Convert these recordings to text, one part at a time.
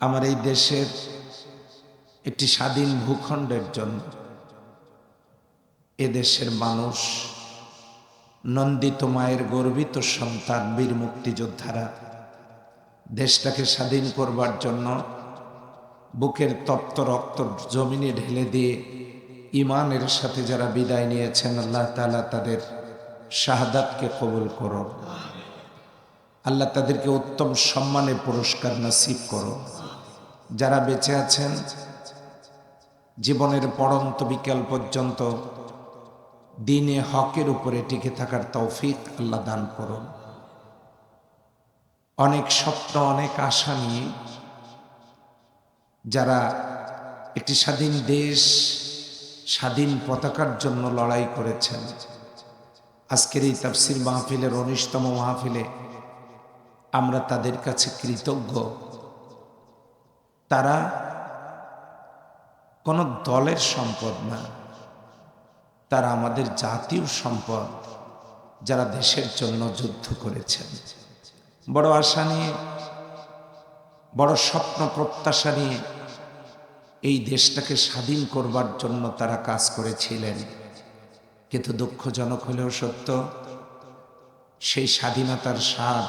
আমার এই দেশের একটি স্বাধীন ভূখণ্ডের জন্য এ দেশের মানুষ, নন্দিত মায়ের গর্বিত সন্তান, বীর মুক্তিযোদ্ধারা দেশটাকে স্বাধীন করবার জন্য বুকের তপ্ত রক্ত জমিনে ঢেলে দিয়ে ইমানের সাথে যারা বিদায় নিয়েছেন, আল্লাহ তালা তাদের শাহাদাতকে কবুল করো আল্লাহ তাদেরকে উত্তম সম্মানে পুরস্কার নাসিব করো যারা বেঁচে আছেন, জীবনের পড়ন্ত বিকাল পর্যন্ত দিনে হকের উপরে টিকে থাকার তৌফিক আল্লাহ দান করুন। অনেক স্বপ্ন, অনেক আশা নিয়ে যারা একটি স্বাধীন দেশ, স্বাধীন পতাকার জন্য লড়াই করেছেন, আজকের এই তাফসির মাহফিলের উনিশতম মাহফিলে আমরা তাদের কাছে কৃতজ্ঞ। তারা কোনো দলের সম্পদ না। তারা আমাদের জাতীয় সম্পদ যারা দেশের জন্য যুদ্ধ করেছেন। বড় আশা নিয়ে, বড় স্বপ্ন প্রত্যাশা নিয়ে এই দেশটাকে স্বাধীন করবার জন্য তারা কাজ করেছিলেন। কিন্তু দুঃখজনক হলেও সত্য, সেই স্বাধীনতার স্বাদ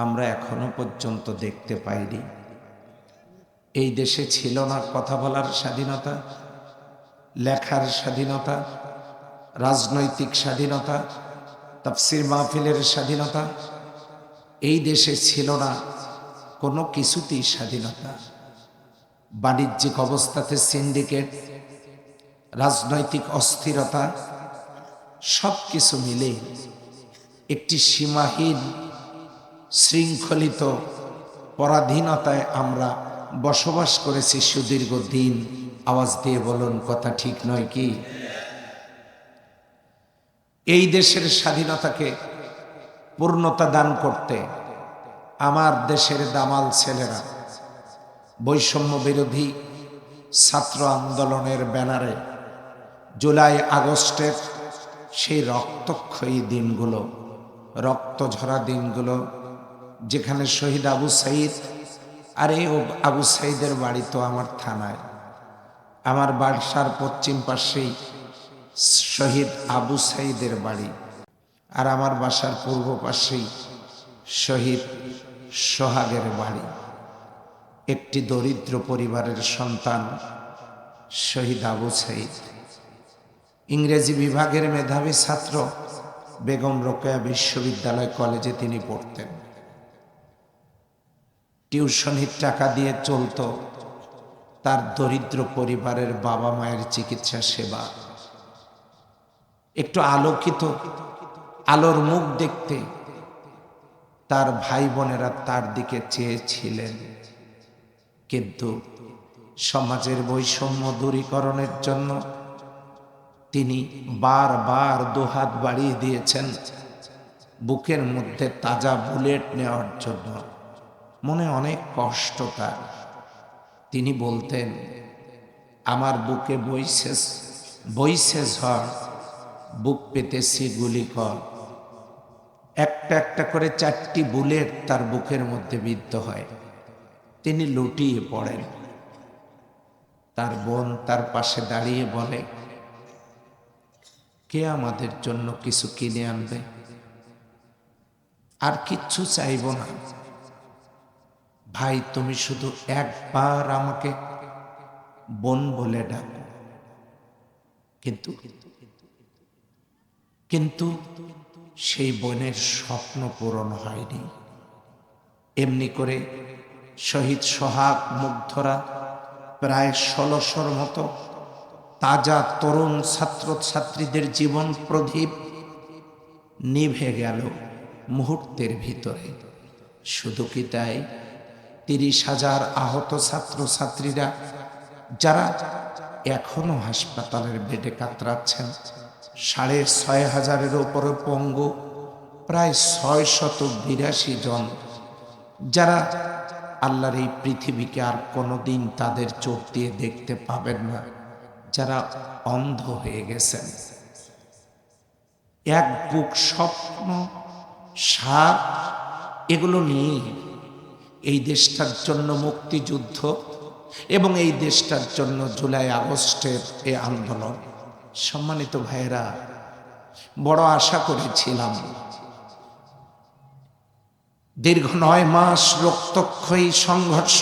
আমরা এখনও পর্যন্ত দেখতে পাইনি। এই দেশে ছিল না কথা বলার স্বাধীনতা, লেখার স্বাধীনতা, রাজনৈতিক স্বাধীনতা, তাফসির মাহফিলের স্বাধীনতা। এই দেশে ছিল না কোনো কিছুতেই স্বাধীনতা। বাণিজ্যিক অবস্থাতে সিন্ডিকেট, রাজনৈতিক অস্থিরতা সব কিছু মিলে একটি সীমাহীন, শৃঙ্খলিত পরাধীনতায় আমরা বসবাস করেছি সুদীর্ঘ দিন আওয়াজ দিয়ে বলুন, কথা ঠিক নয় কি? এই দেশের স্বাধীনতাকে পূর্ণতা দান করতে আমার দেশের দামাল ছেলেরা, বৈষম্য বিরোধী ছাত্র আন্দোলনের ব্যানারে জুলাই আগস্টের সেই রক্তক্ষয়ী দিনগুলো রক্ত ঝরা দিনগুলো, যেখানে শহীদ আবু সাইদ আর এই আবু সাইদের বাড়ি তো আমার থানায়। আমার বাসার পশ্চিম পাশেই শহীদ আবু সাইদের বাড়ি। আর আমার বাসার পূর্ব পাশেই শহীদ সোহাগের বাড়ি। একটি দরিদ্র পরিবারের সন্তান শহীদ আবু সাইদ। ইংরেজি বিভাগের মেধাবী ছাত্র বেগম রোকেয়া বিশ্ববিদ্যালয় কলেজে তিনি পড়তেন। টিউশনির টাকা দিয়ে চলত। তার দরিদ্র পরিবারের বাবা মায়ের চিকিৎসা সেবা। একটু আলোকিত, আলোর মুখ দেখতে তার ভাই বোনেরা তার দিকে চেয়েছিলেন। কিন্তু সমাজের বৈষম্য দূরীকরণের জন্য তিনি বারবার দুহাত বাড়িয়ে দিয়েছেন, বুকের মধ্যে তাজা বুলেট নেওয়ার জন্য। মনে অনেক কষ্ট তার। তিনি বলতেন, আমার বুকে বইছে বইছে ঝড় বুক পেতেছি গুলি কর। একটা একটা করে চারটি বুলেট তার বুকের মধ্যে বিদ্ধ হয়। তিনি লুটিয়ে পড়েন। তার বোন তার পাশে দাঁড়িয়ে বলে, কে আমাদের জন্য কিছু কিনে আনবে? আর কিচ্ছু চাইব না। ভাই, তুমি শুধু একবার আমাকে বোন বলে ডাকো। কিন্তু কিন্তু সেই বোনের স্বপ্ন পূরণ হয়নি। এমনি করে শহীদ সোহাগ মুগ্ধরা প্রায় ষোলোশোর মতো তাজা তরুণ ছাত্রছাত্রীদের জীবন প্রদীপ নিভে গেল মুহূর্তের ভিতরে। শুধু কি তাই? তিরিশ হাজার আহত ছাত্রছাত্রীরা যারা এখনও হাসপাতালের বেডে কাতরাচ্ছেন। সাড়ে ছয় হাজারের ওপরে পঙ্গু, প্রায় ছয় শত বিরাশি জন যারা আল্লাহর এই পৃথিবীকে আর কোনোদিন তাদের চোখ দিয়ে দেখতে পাবেন না, যারা অন্ধ হয়ে গেছেন। এক বুক স্বপ্ন, সাপ, এগুলো নিয়ে এই দেশটার জন্য মুক্তিযুদ্ধ এবং এই দেশটার জন্য জুলাই আগস্টের এই আন্দোলন। সম্মানিত ভাইয়েরা, বড় আশা করেছিলাম, দীর্ঘ নয় মাস রক্তক্ষয়ী সংঘর্ষ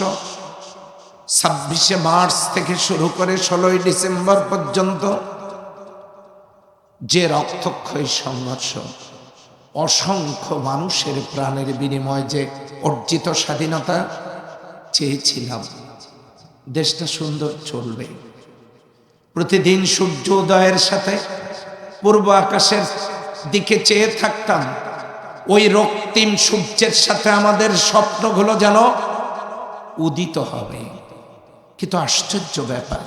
ছাব্বিশে মার্চ থেকে শুরু করে ষোলোই ডিসেম্বর পর্যন্ত যে রক্তক্ষয়ী সংঘর্ষ, অসংখ্য মানুষের প্রাণের বিনিময়ে যে অর্জিত স্বাধীনতা চেয়েছিলাম। দেশটা সুন্দর চলবে। প্রতিদিন সূর্য উদয়ের সাথে পূর্ব আকাশের দিকে চেয়ে থাকতাম। ওই রক্তিম সূর্যের সাথে আমাদের স্বপ্নগুলো যেন উদিত হবে। কিন্তু আশ্চর্য ব্যাপার,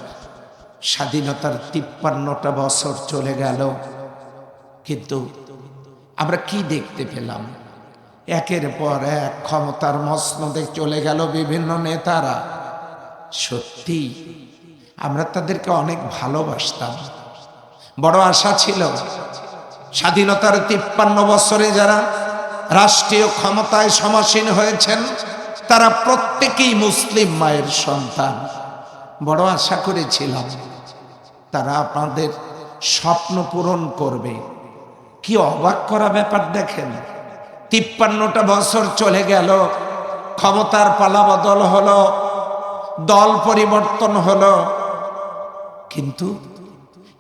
স্বাধীনতার তিপ্পান্নটা বছর চলে গেল। কিন্তু আমরা কি দেখতে পেলাম? একের পর এক ক্ষমতার মসনদে চলে গেল বিভিন্ন নেতারা। সত্যি, আমরা তাদেরকে অনেক ভালোবাসতাম। বড় আশা ছিল, স্বাধীনতার তিপ্পান্ন বছরে যারা রাষ্ট্রীয় ক্ষমতায় সমাসীন হয়েছেন, তারা প্রত্যেকেই মুসলিম মায়ের সন্তান। বড় আশা করেছিলাম, তারা আপনাদের স্বপ্ন পূরণ করবে। কি অবাক করা ব্যাপার দেখেন। তিপ্পান্নটা বছর চলে গেল। ক্ষমতার পালাবদল হলো, দল পরিবর্তন হলো। কিন্তু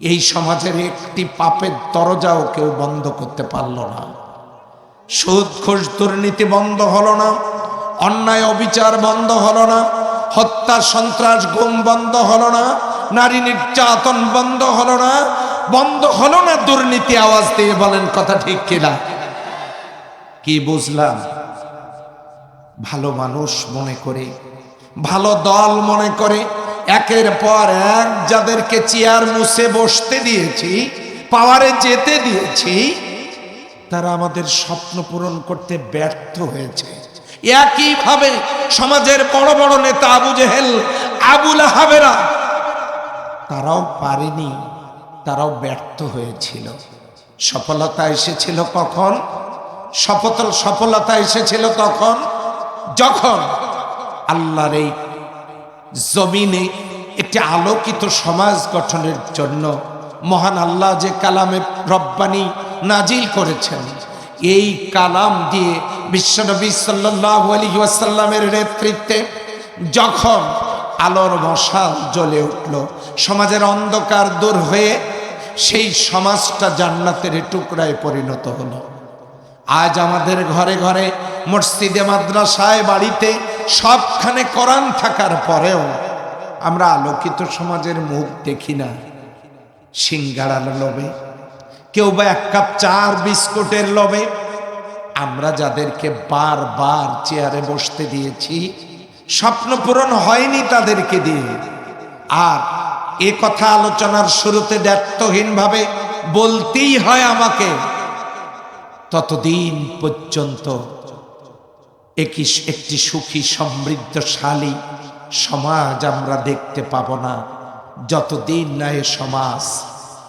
এই সমাজের একটি পাপের দরজাও কেউ বন্ধ করতে পারল না। সুদ, ঘুষ, দুর্নীতি বন্ধ হলো না। অন্যায়, অবিচার বন্ধ হলো না। হত্যা, সন্ত্রাস, গুম বন্ধ হলো না। নারী নির্যাতন বন্ধ হলো না। বন্ধ হলো না দুর্নীতি আওয়াজ দিয়ে বলেন কথা ঠিক কিনা? কি বুঝলাম? ভালো মানুষ মনে করে, ভালো দল মনে করে, একের পর এক যাদেরকে চেয়ার মুছে বসতে দিয়েছি, পাওয়ারে যেতে দিয়েছি, তারা আমাদের স্বপ্ন পূরণ করতে ব্যর্থ হয়েছে। একইভাবে সমাজের বড় বড় নেতা আবু জেহেল, আবুল আহাবেরা, তারাও পারেনি, তারাও ব্যর্থ হয়েছিল। সফলতা এসেছিল কখন? সফল সফলতা এসেছিল তখন? যখন? আল্লাহর এই জমিনে একটি আলোকিত সমাজ গঠনের জন্য মহান আল্লাহ যে কালামে রব্বানি নাজিল করেছেন, এই কালাম দিয়ে বিশ্বনবী সাল্লাহ আলী ওয়াসাল্লামের নেতৃত্বে যখন আলোর মশাল জ্বলে উঠল, সমাজের অন্ধকার দূর হয়ে সেই সমাজটা জান্নাতের টুকরায় পরিণত হলো। আজ আমাদের ঘরে ঘরে মসজিদে, মাদ্রাসায়, বাড়িতে সবখানে কোরআন থাকার পরেও আমরা আলোকিত সমাজের মুখ দেখি না। সিঙ্গাড়ার লোভে, কেউ বা এক কাপ চার বিস্কুটের লোভে, আমরা যাদেরকে বারবার চেয়ারে বসতে দিয়েছি, স্বপ্ন পূরণ হয়নি তাদেরকে দিয়ে। আর এ কথা আলোচনার শুরুতে দায়িত্বহীনভাবে বলতেই হয় আমাকে ততদিন পর্যন্ত একটি সুখী, সমৃদ্ধশালী সমাজ আমরা দেখতে পাব না। যতদিন না এ সমাজ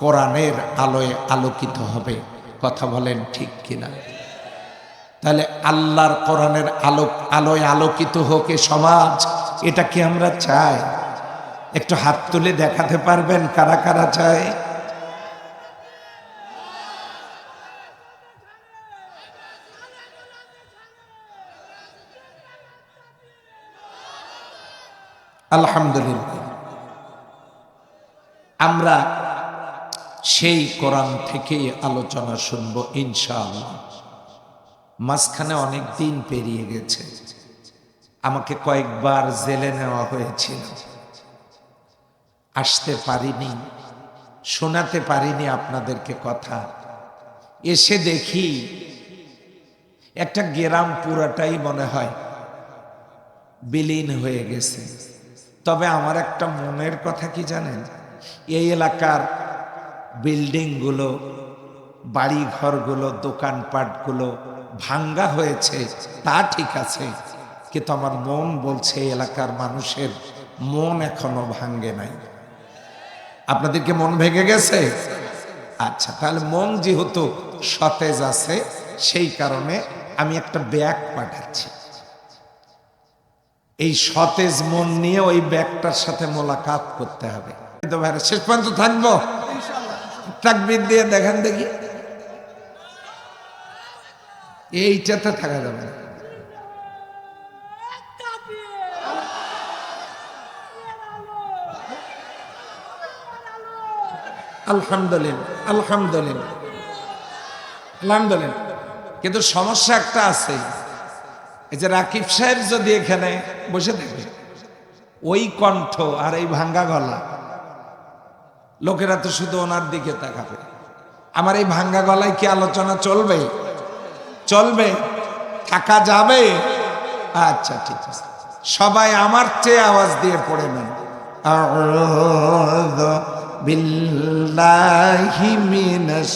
কোরআনের আলোয় আলোকিত হবে, কথা বলেন ঠিক কিনা? তাহলে আল্লাহর কোরআনের আলোক আলোয় আলোকিত হোক এ সমাজ, এটা কি আমরা চাই? একটু হাত তুলে দেখাতে পারবেন কারা কারা চায়? আলহামদুলিল্লাহ। আমরা সেই কোরআন থেকে আলোচনা শুনব, ইনশাআল্লাহ। মাঝখানে অনেক দিন পেরিয়ে গেছে। আমাকে কয়েকবার জেলে নেওয়া হয়েছিল। আসতে পারিনি, শোনাতে পারিনি আপনাদেরকে কথা। এসে দেখি একটা গ্রাম পুরাটাই মনে হয় বিলীন হয়ে গেছে। তবে আমার একটা মনের কথা কি জানেন? এই এলাকার বিল্ডিংগুলো বাড়ি ঘরগুলো দোকানপাটগুলো ভাঙ্গা হয়েছে, তা ঠিক আছে। কিন্তু আমার মন বলছে এলাকার মানুষের মন এখনও ভাঙ্গে নাই। আপনাদেরকে মন ভেঙে গেছে? আচ্ছা তাহলে মন যেহেতু সতেজ আছে, সেই কারণে আমি একটা ব্যাগ পাঠাচ্ছি। এই সতেজ মন নিয়ে ওই ব্যাগটার সাথে মোলাকাত করতে হবে। শেষ পর্যন্ত থাকব? তাকবির দিয়ে দেখেন দেখি। এইটাতে থাকা যাবে না। আলহামদুলিল্লাহ আলহামদুলিল্লাহ আলহামদুলিল্লাহ। কিন্তু সমস্যা একটা আছে। এই যে রাকিব সাহেব যদি এখানে বসে থাকে, ওই কণ্ঠ আর এই ভাঙ্গা গলা, লোকেরা তো শুধু ওনার দিকে তাকাবে। আমার এই ভাঙ্গা গলায় কি আলোচনা চলবে? চলবে। থাকা যাবে? আচ্ছা ঠিক আছে। সবাই আমার চেয়ে আওয়াজ দিয়ে পড়ে নেন। বিল্লাহি মিনাশ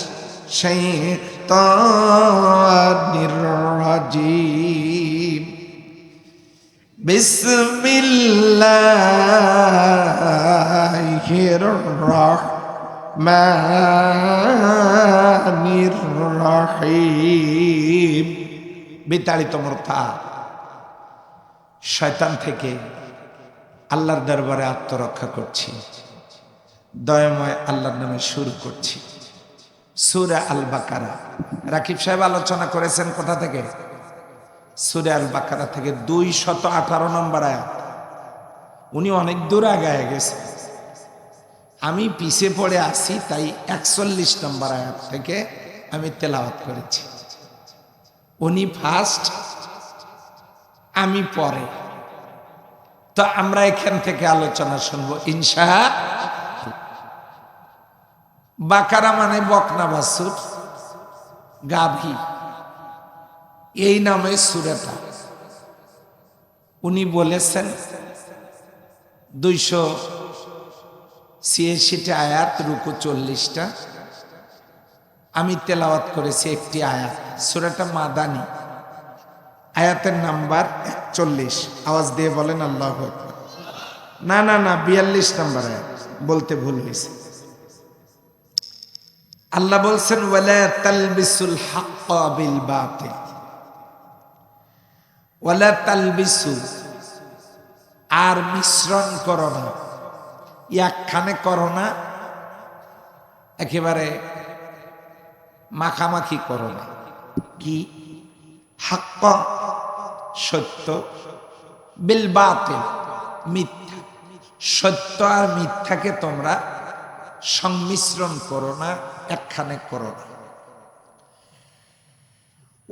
শাইতানির রাজিম بسم الله الرحمن الرحيم বিতাড়িত মূর্খা শয়তান থেকে আল্লাহর দরবারে আত্মরক্ষা করছি দয়াময় আল্লাহর নামে শুরু করছি সুরা আল বাকারা রাকিব সাহেব আলোচনা করেছেন কোথা থেকে? সুরে আল বাকারা থেকে দুই শত আঠারো নম্বর আয়াত। উনি অনেক দূর আগায় গেছে আমি পিছে পড়ে আসি তাই একচল্লিশ নম্বর আয়াত থেকে আমি তেলাওয়াত করেছি। উনি ফার্স্ট আমি পরে। তো আমরা এখান থেকে আলোচনা শুনব ইনশা বাকারা মানে বকনা বাসুর গাভী। এই নামে সুরেটা। উনি বলেছেন, দুইশো ছিয়াশিটা আয়াত, রুকু চল্লিশটা। আমি তেলাওয়াত করেছি একটি আয়াত। সুরাটা মাদানি। আয়াতের নাম্বার একচল্লিশ। আওয়াজ দিয়ে বলেন আল্লাহ। না না না, বিয়াল্লিশ নাম্বার আয়াত। বলতে ভুল হয়েছে। আল্লাহ বলছেন, ওয়ালা তালবিসুল হাক্কা বিল বাতিল। ওয়ালা তালবিসু, আর মিশ্রণ করো না। একখানে করো না, একেবারে মাখামাখি করো না। কি? হাক্ক, সত্য, বিল বাতিল। মিথ্যা, সত্য আর মিথ্যাকে তোমরা সংমিশ্রণ করো না, একখানে করো না।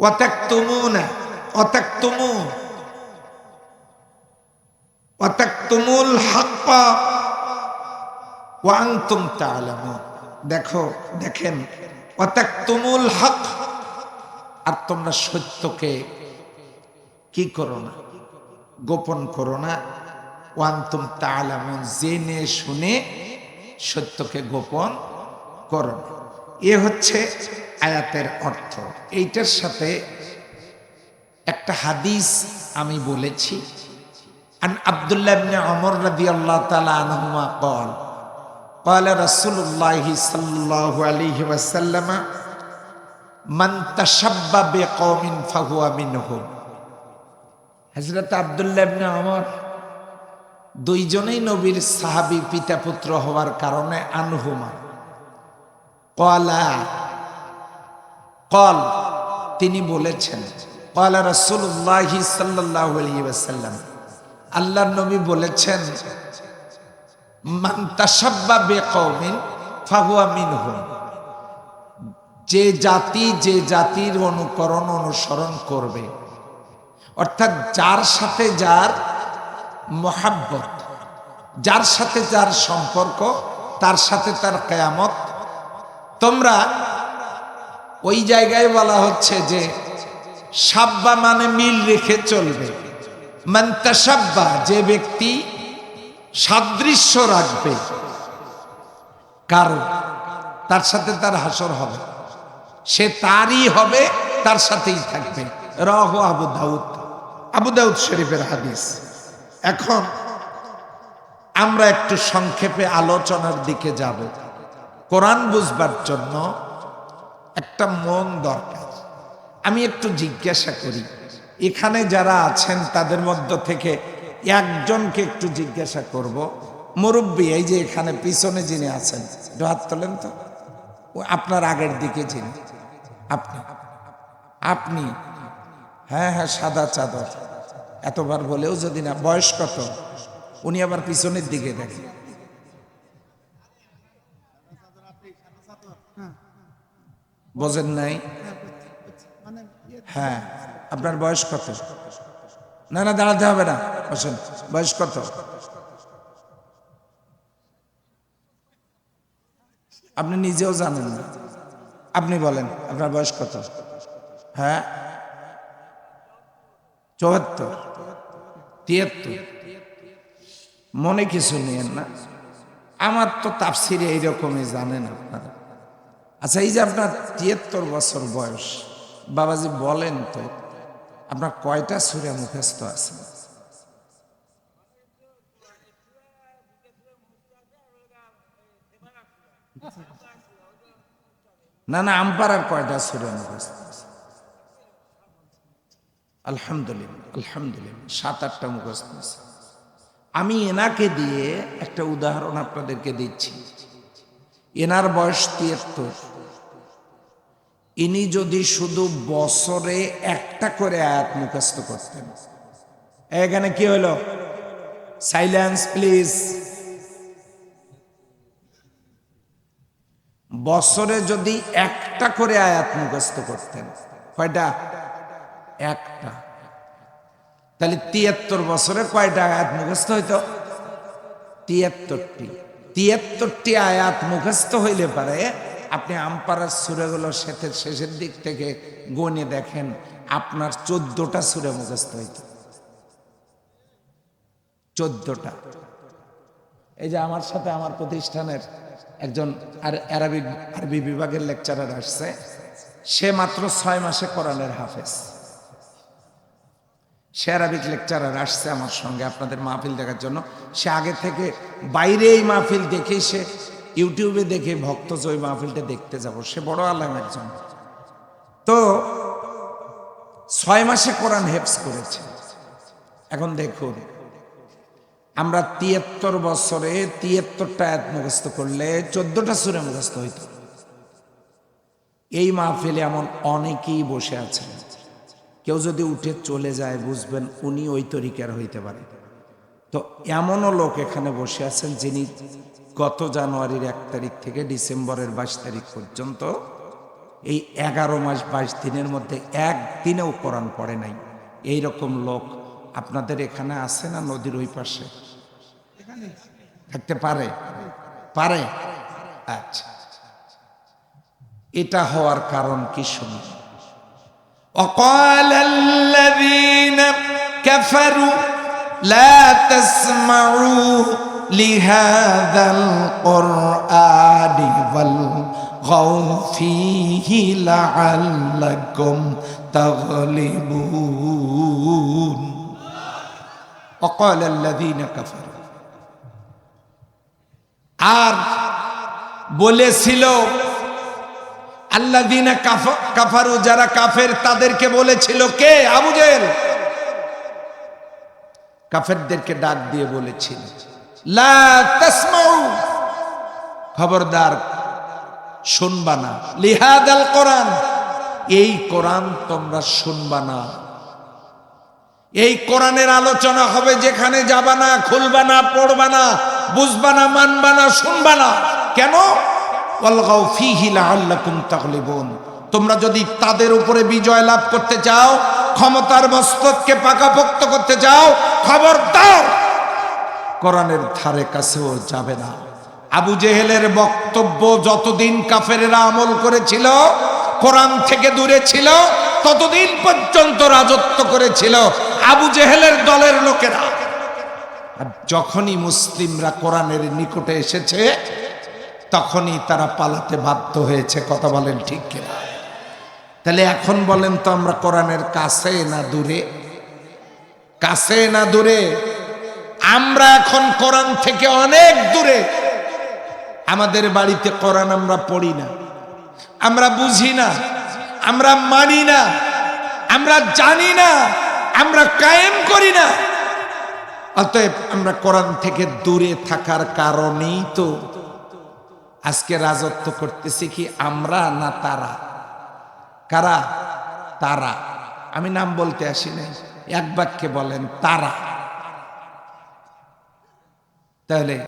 ওয়াতাকতুমুনা ওয়াতাকতুমুন ওয়াতাকতুমুল হাক্কা ওয়া আনতুম তাআলামুন। দেখো, দেখেন, ওয়াতাকতুমুল হক আর তোমরা সত্যকে কি করো না, গোপন করো না। ওয়ান্তুম তাআলামুন, জেনে শুনে সত্যকে গোপন করো না। এ হচ্ছে আয়াতের অর্থ এইটার সাথে একটা হাদিস আমি বলেছি আন আব্দুল্লাহ ইবনে ওমর রাদিয়াল্লাহু তাআলা আনহুমা قال قال رسول الله صلى الله عليه وسلم من تشبه بقوم فهو منهم হযরত আব্দুল্লাহ ইবনে ওমর দুইজনেই নবীর সাহাবী পিতা পুত্র হওয়ার কারণে আনহুমা কলা কল তিনি বলেছেন কলা রসুল্লাহ সাল্লাহ আলিয়াল্লাম আল্লাহ নবী বলেছেন মান্তাসাব্বা বে কৌমিন ফাহুয়া মিনহুম যে জাতি যে জাতির অনুকরণ অনুসরণ করবে, অর্থাৎ যার সাথে যার মহাব্বত। যার সাথে যার সম্পর্ক, তার সাথে তার কেয়ামত। তোমরা ওই জায়গায় বলা হচ্ছে যে, সাব্বা মানে মিল রেখে চলবে। মান্তাসাব্বা যে ব্যক্তি সাদৃশ্য রাখবে কারণ তার সাথে তার হাসর হবে। সে তারই হবে, তার সাথেই থাকবে। রহ আবু দাউদ আবু দাউদ শরীফের হাদিস। এখন আমরা একটু সংক্ষেপে আলোচনার দিকে যাব। কোরআন বুঝবার জন্য একটা মন দরকার। আমি একটু জিজ্ঞাসা করি, এখানে যারা আছেন তাদের মধ্য থেকে একজনকে একটু জিজ্ঞাসা করব। মুরব্বী, এই যে এখানে পিছনে যিনি আছেন, একটু হাত তোলেন তো। আপনার আগের দিকে যিনি। আপনি। আপনি। হ্যাঁ হ্যাঁ সাদা চাদর। এতবার বলেও যদি না, বয়স কত? উনি আবার পিছনের দিকে দেখেন বোঝেন নাই? হ্যাঁ আপনার বয়স কত? না না, দাঁড়াতে হবে না। বসেন, বয়স কত? আপনি নিজেও জানেন না। আপনি বলেন, আপনার বয়স কত? হ্যাঁ চুয়াত্তর। তিয়াত্তর মনে কিছু নিয়েন না। আমার তো তাফসিরে এইরকমই জানেন আপনারা। আচ্ছা এই যে আপনার তিয়াত্তর বছর বয়স, বাবাজি বলেন তো, আপনার কয়টা সুরে মুখস্থ আছে? না না, আমপাড়ার কয়টা সুরে মুখস্থ? আলহামদুলিল্লাহ আলহামদুলিল্লাহ, সাত আটটা মুখস্থ আছে। আমি এনাকে দিয়ে একটা উদাহরণ আপনাদেরকে দিচ্ছি। এনার বয়স তিয়াত্তর। ইনি যদি শুধু বছরে একটা করে আয়াত মুখস্থ করতেন। এখানে কি হলো? Silence, please. বছরে যদি একটা করে আয়াত মুখস্থ করতেন। কয়টা? একটা। তাহলে তিয়াত্তর বছরে কয়টা আয়াত মুখস্থ হইতো? তিয়াত্তরটি। তিয়াত্তরটি আয়াত মুখস্থ হইলে পারে আপনি আমপাড়ার সুরেগুলো শেষের শেষের দিক থেকে গনে দেখেন, আপনার চোদ্দটা সুরে মুখস্থ হইত। চোদ্দটা। এই যে আমার সাথে আমার প্রতিষ্ঠানের একজন আর আরবি আরবি বিভাগের লেকচারার আসছে, সে মাত্র ছয় মাসে কোরআনের হাফেজ। সে আরবিক লেকচারার আসছে আমার সঙ্গে আপনাদের মাহফিল দেখার জন্য। সে আগে থেকে বাইরে এই মাহফিল দেখেই সে ইউটিউবে দেখে ভক্ত ওই মাহফিলটা দেখতে যাব, সে বড় আলাম একজন। তো ছয় মাসে কোরআন হেফস করেছে। এখন দেখুন, আমরা তিয়াত্তর বছরে তিয়াত্তরটা আয়াত মুখস্থ করলে চোদ্দটা সুরে মুখস্থ হইত। এই মাহফিলে এমন অনেকেই বসে আছেন। কেউ যদি উঠে চলে যায়, বুঝবেন উনি ওই তরিকার হইতে পারে। তো এমনও লোক এখানে বসে আছেন যিনি গত জানুয়ারির এক তারিখ থেকে ডিসেম্বরের বাইশ তারিখ পর্যন্ত এই এগারো মাস বাইশ দিনের মধ্যে একদিনেও কোরআন পড়ে নাই। এই রকম লোক আপনাদের এখানে আছে না নদীর ওই পাশে? থাকতে পারে? পারে? আচ্ছা। এটা হওয়ার কারণ কি শুনি وقال الذين كفروا لا تسمعوا لهذا القرآن والغوا فيه لعلكم تغلبون وقال الذين كفروا আর বলেছিল আল্লাহ দিনা কাফারু, যারা কাফের, তাদেরকে বলেছিল কে? আবু জেল কাফেরদেরকে ডাক দিয়ে বলেছিল খবরদার, শুনবা না। লিহাদ আল কোরআন, এই কোরআন তোমরা শুনবা না। এই কোরআনের আলোচনা হবে যেখানে যাবা না, খুলবা না, পড়বা না, বুঝবা না, মানবা না, শুনবা না। কেন? তোমরা যদি তাদের উপরে বিজয় লাভ করতে চাও, ক্ষমতার মস্তককে পাকাপোক্ত করতে চাও, খবরদার! কোরআনের ধারে কাছেও যাবে না। আবু জেহেলের বক্তব্য যতদিন কাফেরেরা আমল করেছিল, কোরআন থেকে দূরে ছিল, ততদিন পর্যন্ত রাজত্ব করেছিল আবু জেহেলের দলের লোকেরা। আর যখনই মুসলিমরা কোরআনের নিকটে এসেছে তখনই তারা পালাতে বাধ্য হয়েছে, কথা বলেন ঠিক কিনা? তাহলে এখন বলেন তো আমরা কোরআনের কাছে না দূরে? কাছে না দূরে? আমরা এখন কোরআন থেকে অনেক দূরে। আমাদের বাড়িতে কোরআন আমরা পড়ি না। আমরা বুঝি না। আমরা মানি না। আমরা জানি না। আমরা কায়েম করি না। অতএব আমরা কোরআন থেকে দূরে থাকার কারণেই তো আজকে রাজত্ব করতেছি কি আমরা না তারা? কারা? তারা। আমি নাম বলতে আসি নাই। এক বাক্যে বলেন, তারা। তাহলে